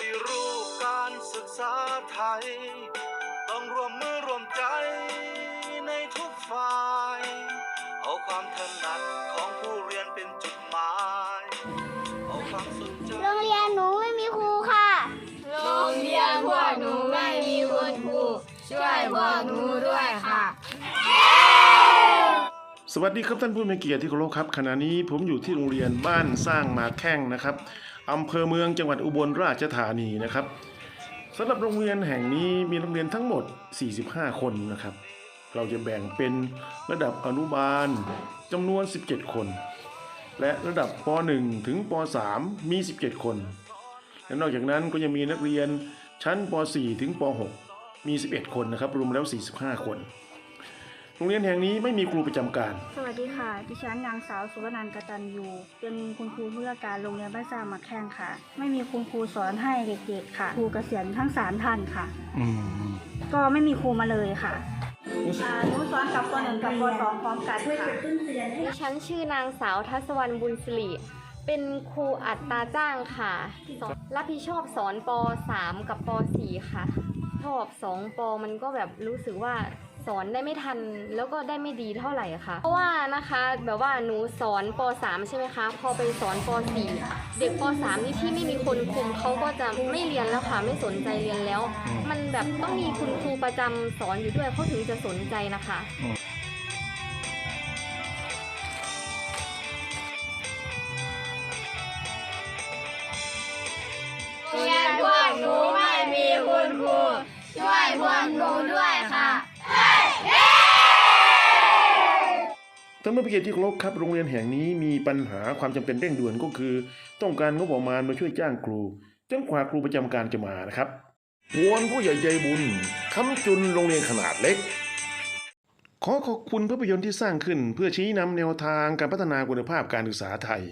ฏิรูปการศึกษาไทย ต้องรวมมือรวมใจในทุกฝ่าย เอาความถนัดของผู้เรียนเป็นจุดหมาย เอาความสนใจโรงเรียนหนูไม่มีครูค่ะ โรงเรียนพวกหนูไม่มีคุณครู ช่วยพวกหนูด้วยค่ะ สวัสดีครับท่านผู้มีเกียรติที่เคารพครับขณะนี้ผมอยู่ที่โรงเรียนบ้านสร้างมาแข้งนะครับ อำเภอเมืองจังหวัดอุบลราชธานีนะครับสำหรับโรงเรียนแห่งนี้มีนักเรียนทั้งหมด 45 คนนะครับ เราจะแบ่งเป็นระดับอนุบาลจำนวน 17 คน และระดับป .1 ถึงป .3 มี 17 คน และนอกจากนั้นก็ยังมีนักเรียนชั้นป .4 ถึงป .6 มี 11 คนนะครับ รวมแล้ว 45 คน รงเรียนแห่งนี้ไม่มีครูประจำการ สวัสดีค่ะ ดิฉันนางสาวสุวรรณันท์กตันยูเป็นคุณครูผู้ราชการโรงเรียนบ้านสร้างมาแข้งค่ะ ไม่มีคุณครูสอนให้เด็กๆค่ะ ครูเกษียณทั้งสามท่านค่ะ อืม ก็ไม่มีครูมาเลยค่ะอ่าหนูสอนกับปหนึ่งกับปสองพร้อมกันค่ะดิฉันชื่อนางสาวทัศวรรณบุญสิริเป็นครูอัตราจ้างค่ะสอนรับผิดชอบสอนป .3 กับป .4 ค่ะ ชอบ2ปมันก็แบบรู้สึกว่าสอนได้ไม่ทันแล้วก็ได้ไม่ดีเท่าไหร่ค่ะ เพราะว่านะคะแบบว่าหนูสอนป .3 ใช่ไหมคะ พอไปสอนป .4 เด็กป .3 นี่ที่ไม่มีคนคุมเขาก็จะไม่เรียนแล้วค่ะไม่สนใจเรียนแล้ว มันแบบต้องมีคุณครูประจำสอนอยู่ด้วยเขาถึงจะสนใจนะคะ ทั้งเมื่อเกียรติที่เคารพครับโรงเรียนแห่งนี้มีปัญหาความจำเป็นเร่งด่วนก็คือ ต้องการงบประมาณมาช่วยจ้างครูจนกว่าครูประจำการจะมานะครับวอนผู้ใหญ่ใจบุญค้ำจุนโรงเรียนขนาดเล็ก ขอขอบคุณภาพยนตร์ที่สร้างขึ้น เพื่อชี้นำแนวทางการพัฒนาคุณภาพการศึกษาไทย